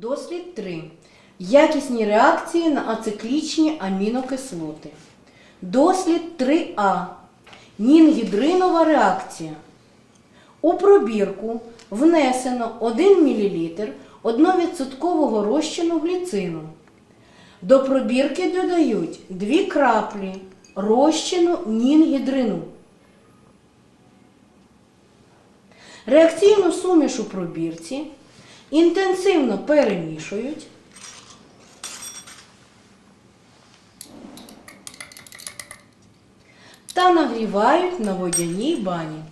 Дослід 3. Якісні реакції на ациклічні амінокислоти. Дослід 3А. Нінгідринова реакція. У пробірку внесено 1 мл 1% розчину гліцину. До пробірки додають 2 краплі розчину нінгідрину. Реакційну суміш у пробірці інтенсивно перемішують. Та нагрівають на водяній бані.